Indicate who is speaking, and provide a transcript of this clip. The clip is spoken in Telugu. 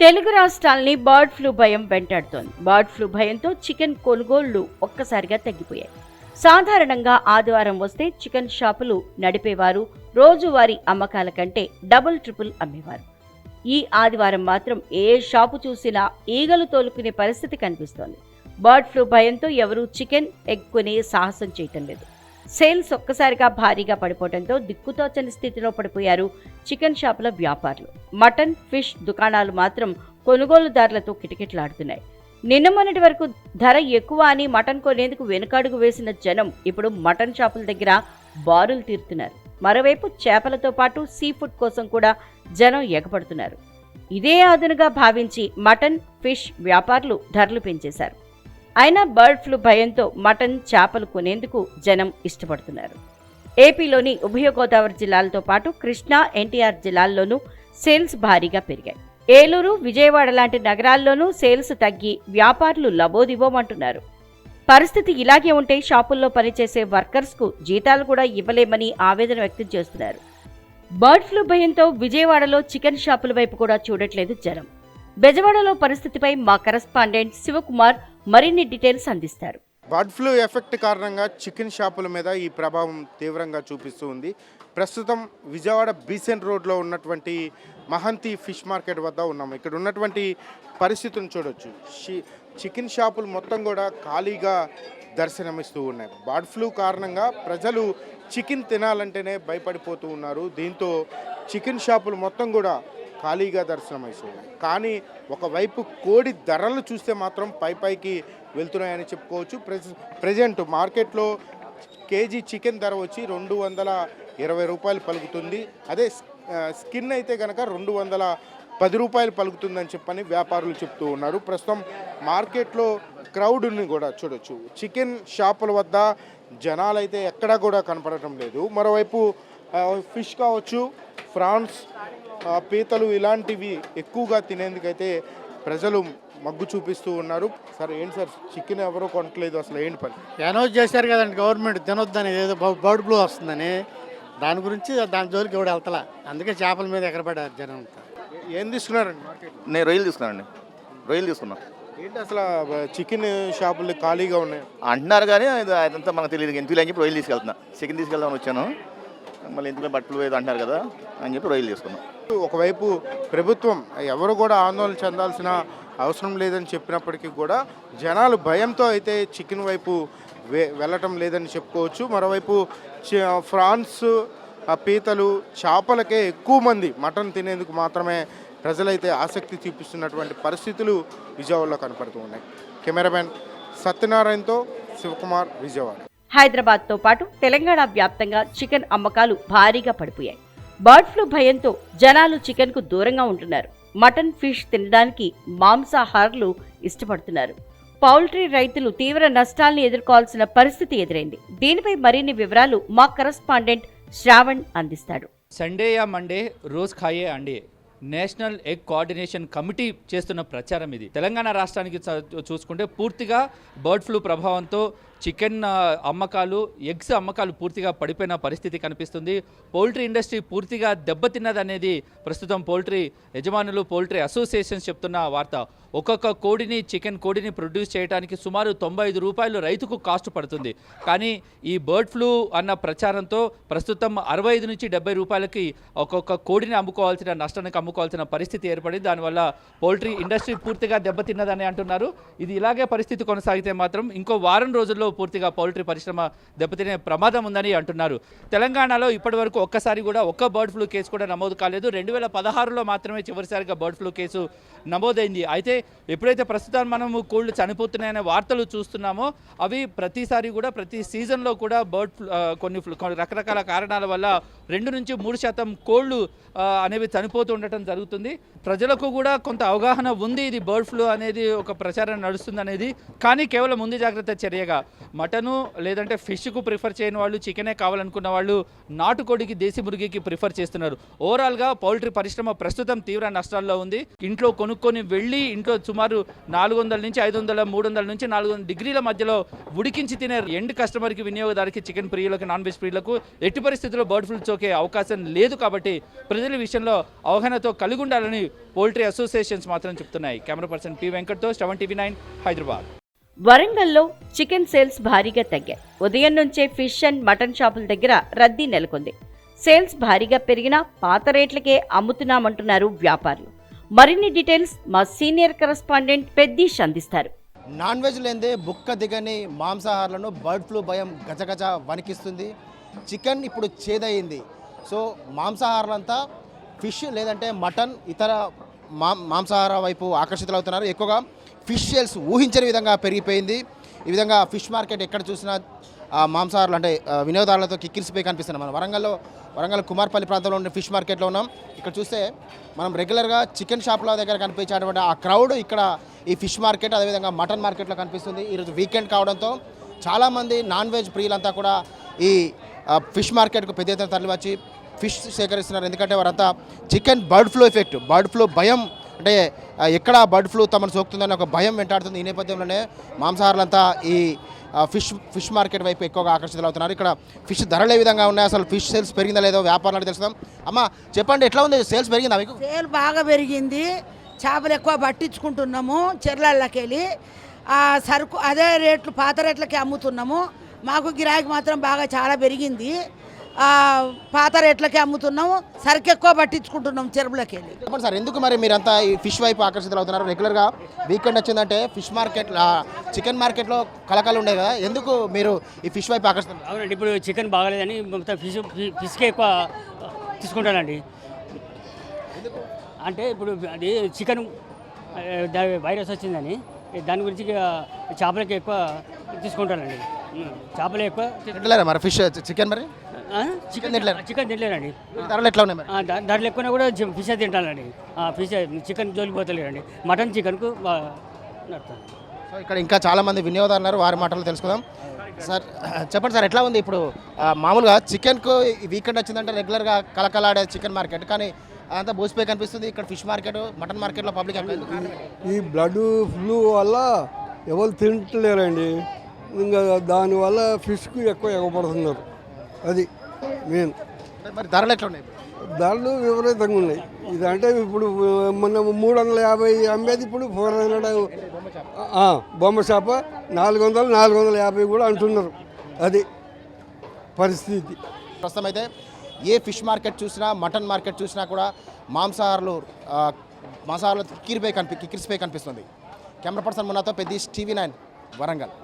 Speaker 1: తెలుగు రాష్ట్రాల్ని బర్డ్ ఫ్లూ భయం వెంటాడుతోంది. బర్డ్ ఫ్లూ భయంతో చికెన్ కొనుగోళ్ళు ఒక్కసారిగా తగ్గిపోయాయి. సాధారణంగా ఆదివారం వస్తే చికెన్ షాపులు నడిపేవారు రోజువారీ అమ్మకాల కంటే డబుల్ ట్రిపుల్ అమ్మేవారు. ఈ ఆదివారం మాత్రం ఏ షాపు చూసినా ఈగలు తోలుకునే పరిస్థితి కనిపిస్తోంది. బర్డ్ ఫ్లూ భయంతో ఎవరూ చికెన్ ఎగ్ కొనే సాహసం చేయటం లేదు. సేల్స్ ఒక్కసారిగా భారీగా పడిపోవడంతో దిక్కుతోచని స్థితిలో పడిపోయారు చికెన్ షాపుల వ్యాపారులు. మటన్ ఫిష్ దుకాణాలు మాత్రం కొనుగోలుదారులతో కిటకిటలాడుతున్నాయి. నిన్న మొన్నటి వరకు ధర ఎక్కువ అని మటన్ కొనేందుకు వెనుకాడుగు వేసిన జనం ఇప్పుడు మటన్ షాపుల దగ్గర బారులు తీరుతున్నారు. మరోవైపు చేపలతో పాటు సీ ఫుడ్ కోసం కూడా జనం ఎగపడుతున్నారు ఇదే అదునుగా భావించి మటన్ ఫిష్ వ్యాపారులు ధరలు పెంచేశారు. అయినా బర్డ్ ఫ్లూ భయంతో మటన్ చేపలు కొనేందుకు జనం ఇష్టపడుతున్నారు. ఏపీలోని ఉభయ గోదావరి జిల్లాలతో పాటు కృష్ణా ఎన్టీఆర్ జిల్లాల్లోనూ సేల్స్ భారీగా పెరిగాయి. ఏలూరు విజయవాడ లాంటి నగరాల్లోనూ సేల్స్ తగ్గి వ్యాపారులు లబోదిబోమంటున్నారు. పరిస్థితి ఇలాగే ఉంటే షాపుల్లో పనిచేసే వర్కర్స్కు జీతాలు కూడా ఇవ్వలేమని ఆవేదన వ్యక్తం చేస్తున్నారు. బర్డ్ ఫ్లూ భయంతో విజయవాడలో చికెన్ షాపుల వైపు కూడా చూడట్లేదు జనం. బెజవాడలో పరిస్థితిపై మా కరస్పాండెంట్ శివకుమార్ మరిన్ని డీటెయిల్స్ అందిస్తారు.
Speaker 2: బర్డ్ ఫ్లూ ఎఫెక్ట్ కారణంగా చికెన్ షాపుల మీద ఈ ప్రభావం తీవ్రంగా చూపిస్తూ ఉంది. ప్రస్తుతం విజయవాడ బీసెంట్ రోడ్లో ఉన్నటువంటి మహంతి ఫిష్ మార్కెట్ వద్ద ఉన్నాము ఇక్కడ ఉన్నటువంటి పరిస్థితిని చూడొచ్చు. చికెన్ షాపులు మొత్తం కూడా ఖాళీగా దర్శనమిస్తూ ఉన్నాయి. బర్డ్ ఫ్లూ కారణంగా ప్రజలు చికెన్ తినాలంటేనే భయపడిపోతూ ఉన్నారు. దీంతో చికెన్ షాపులు మొత్తం కూడా ఖాళీగా దర్శనమిస్తున్నాయి కానీ ఒకవైపు కోడి ధరలు చూస్తే మాత్రం పై పైకి వెళ్తున్నాయని చెప్పుకోవచ్చు. ప్రెస్ ప్రజెంట్ మార్కెట్లో కేజీ చికెన్ ధర వచ్చి రెండు వందల ఇరవై రూపాయలు పలుకుతుంది. అదే స్కిన్ అయితే కనుక రెండు వందల పది రూపాయలు పలుకుతుందని చెప్పని వ్యాపారులు చెప్తూ ఉన్నారు. ప్రస్తుతం మార్కెట్లో క్రౌడ్ని కూడా చూడొచ్చు. చికెన్ షాపుల వద్ద జనాలు అయితే ఎక్కడా కూడా కనపడటం లేదు. మరోవైపు ఫిష్ కావచ్చు ఫ్రాన్స్ ఆ, పీతలు ఇలాంటివి ఎక్కువగా తినేందుకైతే ప్రజలు మగ్గు చూపిస్తూ ఉన్నారు. సార్ ఏంటి సార్? చికెన్ ఎవరో కొనట్లేదు అసలు ఏంటి పని?
Speaker 3: అనౌన్స్ చేశారు కదండి గవర్నమెంట్ తినొద్దని ఏదో బ- బర్డ్ ఫ్లూ వస్తుందని. దాని గురించి దాని జోలికి ఎవడు వెళ్తలా? అందుకే చేపల మీద ఎక్కడ పడారు జనం అంతా.
Speaker 2: ఏం తీసుకున్నారండి
Speaker 4: నేను రొయ్యలు తీసుకున్నానండి. రొయ్యలు తీసుకున్నా.
Speaker 2: ఏంటి అసలు చికెన్ షాపులు ఖాళీగా ఉన్నాయి?
Speaker 4: అంటున్నారు కానీ అది అదంతా మనకు తెలియదు. ఎందుకు అని చెప్పి రొయ్యలు తీసుకెళ్తున్నా. చికెన్ తీసుకెళ్దామని వచ్చాను. మళ్ళీ ఎందుకు బట్టలు ఏదో అంటున్నారు కదా అని చెప్పి రొయ్యలు తీసుకున్నాం
Speaker 2: ఒకవైపు ప్రభుత్వం ఎవరు కూడా ఆందోళన చెందాల్సిన అవసరం లేదని చెప్పినప్పటికీ కూడా జనాలు భయంతో అయితే చికెన్ వైపు వె వెళ్ళటం లేదని చెప్పుకోవచ్చు. మరోవైపు ఫ్రాన్స్ ఆ పీతలు చేపలకే ఎక్కువ మంది మటన్ తినేందుకు మాత్రమే ప్రజలైతే ఆసక్తి చూపిస్తున్నటువంటి పరిస్థితులు విజయవాడలో కనపడుతూ ఉన్నాయి. కెమెరామెన్ సత్యనారాయణతో శివకుమార్ విజయవాడ.
Speaker 1: హైదరాబాద్తో పాటు తెలంగాణ వ్యాప్తంగా చికెన్ అమ్మకాలు భారీగా పడిపోయాయి. బర్డ్ ఫ్లూ భయంతో జనాలు చికెన్కు దూరంగా ఉంటున్నారు. మటన్ ఫిష్ తినడానికి మాంసాహారులు ఇష్టపడుతున్నారు. పౌల్ట్రీ రైతులు తీవ్ర నష్టాల్ని ఎదుర్కోవాల్సిన పరిస్థితి ఎదురైంది. దీనిపై మరిన్ని వివరాలు మా కరస్పాండెంట్ శ్రావణ్ అందిస్తాడు.
Speaker 5: సండే యా మండే రోజ్ ఖాయే అండే నేషనల్ ఎగ్ కోఆర్డినేషన్ కమిటీ చేస్తున్న ప్రచారం ఇది. తెలంగాణ రాష్ట్రానికి చూసుకుంటే పూర్తిగా బర్డ్ ఫ్లూ ప్రభావంతో చికెన్ అమ్మకాలు ఎగ్స్ అమ్మకాలు పూర్తిగా పడిపోయిన పరిస్థితి కనిపిస్తుంది. పౌల్ట్రీ ఇండస్ట్రీ పూర్తిగా దెబ్బతిన్నదనేది ప్రస్తుతం పౌల్ట్రీ యజమానులు పౌల్ట్రీ అసోసియేషన్స్ చెప్తున్న వార్త. ఒక్కొక్క కోడిని చికెన్ కోడిని ప్రొడ్యూస్ చేయడానికి సుమారు తొంభై ఐదు రూపాయలు రైతుకు కాస్ట్ పడుతుంది. కానీ ఈ బర్డ్ ఫ్లూ అన్న ప్రచారంతో ప్రస్తుతం అరవై ఐదు నుంచి డెబ్బై రూపాయలకి ఒక్కొక్క కోడిని అమ్ముకోవాల్సిన నష్టానికి అమ్ముకోవాల్సిన పరిస్థితి ఏర్పడింది. దానివల్ల పౌల్ట్రీ ఇండస్ట్రీ పూర్తిగా దెబ్బతిన్నదని అంటున్నారు. ఇది ఇలాగే పరిస్థితి కొనసాగితే మాత్రం ఇంకో వారం రోజుల్లో పూర్తిగా పౌల్ట్రీ పరిశ్రమ దెబ్బతినే ప్రమాదం ఉందని అంటున్నారు. తెలంగాణలో ఇప్పటివరకు ఒక్కసారి కూడా ఒక్క బర్డ్ ఫ్లూ కేసు కూడా నమోదు కాలేదు. రెండు వేల పదహారులో మాత్రమే చివరిసారిగా బర్డ్ ఫ్లూ కేసు నమోదైంది. అయితే ఎప్పుడైతే ప్రస్తుతం మనము కోళ్ళు చనిపోతున్నాయనే వార్తలు చూస్తున్నామో అవి ప్రతిసారి కూడా ప్రతి సీజన్లో కూడా బర్డ్ ఫ్లూ కొన్ని ఫ్లూ కొన్ని రకరకాల కారణాల వల్ల రెండు నుంచి మూడు శాతం కోళ్ళు అనేవి చనిపోతూ ఉండటం జరుగుతుంది. ప్రజలకు కూడా కొంత అవగాహన ఉంది. ఇది బర్డ్ ఫ్లూ అనేది ఒక ప్రచారం నడుస్తుంది అనేది. కానీ కేవలం ముందు జాగ్రత్త చర్యగా. మటను లేదంటే ఫిష్కు ప్రిఫర్ చేయని వాళ్ళు చికెనే కావాలనుకున్న వాళ్ళు నాటుకోడికి దేశీ మురిగికి ప్రిఫర్ చేస్తున్నారు. ఓవరాల్గా పౌల్ట్రీ పరిశ్రమ ప్రస్తుతం తీవ్ర నష్టాల్లో ఉంది. ఇంట్లో కొనుక్కొని వెళ్ళి ఇంట్లో సుమారు నాలుగు వందల నుంచి ఐదు వందల మూడు వందల నుంచి నాలుగు వందల డిగ్రీల మధ్యలో ఉడికించి తినే ఎండ్ కస్టమర్కి వినియోగదారికి చికెన్ ప్రియులకు నాన్ వెజ్ ప్రియులకు ఎట్టి పరిస్థితుల్లో బర్డ్ ఫ్లూ సోకే అవకాశం లేదు కాబట్టి ప్రజల విషయంలో అవగాహనతో కలిగి ఉండాలని పోల్ట్రీ అసోసియేషన్స్ మాత్రం చెప్తున్నాయి. కెమెరా పర్సన్ పి వెంకట్తో సెవెన్ టీవీ నైన్ హైదరాబాద్.
Speaker 1: వరంగల్లో చికెన్ సేల్స్ భారీగా తగ్గాయి. ఉదయం నుంచే ఫిష్ అండ్ మటన్ షాపుల దగ్గర రద్దీ నెలకొంది. సేల్స్ భారీగా పెరిగినా పాత రేట్లకే అమ్ముతున్నామంటున్నారు వ్యాపారులు. మరిన్ని డీటెయిల్స్ మా సీనియర్ కరెస్పాండెంట్ పెద్దీష్ అందిస్తారు.
Speaker 6: నాన్ వెజ్ లేదే బుక్క దిగని మాంసాహారాలను బర్డ్ ఫ్లూ భయం గజగజ వణికిస్తుంది. చికెన్ ఇప్పుడు చేదయింది. సో మాంసాహారాలంతా ఫిష్ లేదంటే మటన్ ఇతర మా మాంసాహార వైపు ఆకర్షితులవుతున్నారు. ఎక్కువగా ఫిష్ సేల్స్ ఊహించని విధంగా పెరిగిపోయింది. ఈ విధంగా ఫిష్ మార్కెట్ ఎక్కడ చూసినా మాంసాహారాలు అంటే వినోదాలతో కిక్కిరిసిపోయి కనిపిస్తున్నాం మనం వరంగల్లో వరంగల్ కుమార్పల్లి ప్రాంతంలో ఉన్న ఫిష్ మార్కెట్లో ఉన్నాం. ఇక్కడ చూస్తే మనం రెగ్యులర్గా చికెన్ షాప్ల దగ్గర కనిపించేటువంటి ఆ క్రౌడ్ ఇక్కడ ఈ ఫిష్ మార్కెట్ అదేవిధంగా మటన్ మార్కెట్లో కనిపిస్తుంది. ఈరోజు వీకెండ్ కావడంతో చాలామంది నాన్ వెజ్ ప్రియులంతా కూడా ఈ ఫిష్ మార్కెట్కు పెద్ద ఎత్తున తరలివచ్చి ఫిష్ సేకరిస్తున్నారు. ఎందుకంటే వారంతా chicken bird flu effect. Bird flu భయం. అంటే ఎక్కడ బర్డ్ ఫ్లూ తమను సోకుతుందని ఒక భయం వెంటాడుతుంది. ఈ నేపథ్యంలోనే మాంసాహారులంతా ఈ ఫిష్ ఫిష్ మార్కెట్ వైపు ఎక్కువగా ఆకర్షితులు అవుతున్నారు ఇక్కడ ఫిష్ ధరలు ఏ విధంగా ఉన్నాయి? అసలు ఫిష్ సేల్స్ పెరిగిందా లేదో వ్యాపారాలు తెలుసుదాం అమ్మ చెప్పండి ఎట్లా ఉంది? సేల్స్ పెరిగిందా మీకు?
Speaker 7: సేల్ బాగా పెరిగింది. చేపలు ఎక్కువ పట్టించుకుంటున్నాము చెర్లళ్ళకి వెళ్ళి సరుకు అదే రేట్లు పాత రేట్లకి అమ్ముతున్నాము. మాకు గిరాకీ మాత్రం బాగా చాలా పెరిగింది. ఆ, పాత రేట్లకి అమ్ముతున్నాము సరుకు ఎక్కువ పట్టించుకుంటున్నాము చెరువులకి. వెళ్ళి
Speaker 6: చెప్పండి సార్ ఎందుకు మరి మీరంతా ఈ ఫిష్ వైపు ఆకర్షితులు అవుతున్నారు? రెగ్యులర్గా వీకెండ్ వచ్చిందంటే ఫిష్ మార్కెట్ చికెన్ మార్కెట్లో కలకాలు ఉండేవి కదా ఎందుకు మీరు ఈ ఫిష్ వైపు ఆకర్షితులు?
Speaker 8: అవునండి ఇప్పుడు చికెన్ బాగాలేదని మొత్తం ఫిష్ ఫిష్కే ఎక్కువ తీసుకుంటానండి అంటే ఇప్పుడు అది చికెన్ వైరస్ వచ్చిందని దాని గురించి చేపలకి ఎక్కువ తీసుకుంటానండి. చేపలే ఎక్కువ.
Speaker 6: తింటలేరా మరి ఫిష్ చికెన్ మరి?
Speaker 8: ఆ?
Speaker 6: చికెన్ తినలేరు?
Speaker 8: చికెన్ తినలేరండి
Speaker 6: ధరలు ఎట్లా ఉన్నాయి మరి?
Speaker 8: ధరలు ఎక్కువనా కూడా ఫిష్ తింటానండి ఆ, ఫిష్ చికెన్ జోలికి పోతలేరండి. మటన్ చికెన్కు
Speaker 6: సో ఇక్కడ ఇంకా చాలా మంది వినియోగదారులు ఉన్నారు వారి మాటలు తెలుసుకుందాం. సార్ చెప్పండి సార్ ఎట్లా ఉంది ఇప్పుడు? మామూలుగా చికెన్కు వీకెండ్ వచ్చిందంటే రెగ్యులర్గా కలకలాడే చికెన్ మార్కెట్ కానీ అంతా బోసిపోయి కనిపిస్తుంది. ఇక్కడ ఫిష్ మార్కెట్ మటన్ మార్కెట్లో పబ్లిక్
Speaker 9: ఈ బ్లడ్ ఫ్లూ వల్ల ఎవరు తింటలేరండి. ఇంకా దానివల్ల ఫిష్కు ఎక్కువ ఎగపడుతున్నారు అది మెయిన్.
Speaker 6: మరి ధరలు ఎట్లా ఉన్నాయి
Speaker 9: ధరలు విపరీతంగా ఉన్నాయి. ఇదంటే ఇప్పుడు మొన్న మూడు వందల యాభై అమ్మేది ఇప్పుడు ఫోర్ హండ్రెడ్ బొమ్మ చేప నాలుగు వందలు నాలుగు వందల యాభై కూడా అంటున్నారు. అది పరిస్థితి.
Speaker 6: ప్రస్తుతం అయితే ఏ ఫిష్ మార్కెట్ చూసినా మటన్ మార్కెట్ చూసినా కూడా మాంసాహారులు మాంసాహారులు కిక్కిరిపోయి కనిపి కిక్కిరిసిపోయి కనిపిస్తుంది. కెమెరా పర్సన్ మున్నాతో పెద్ద టీవీ నైన్ వరంగల్.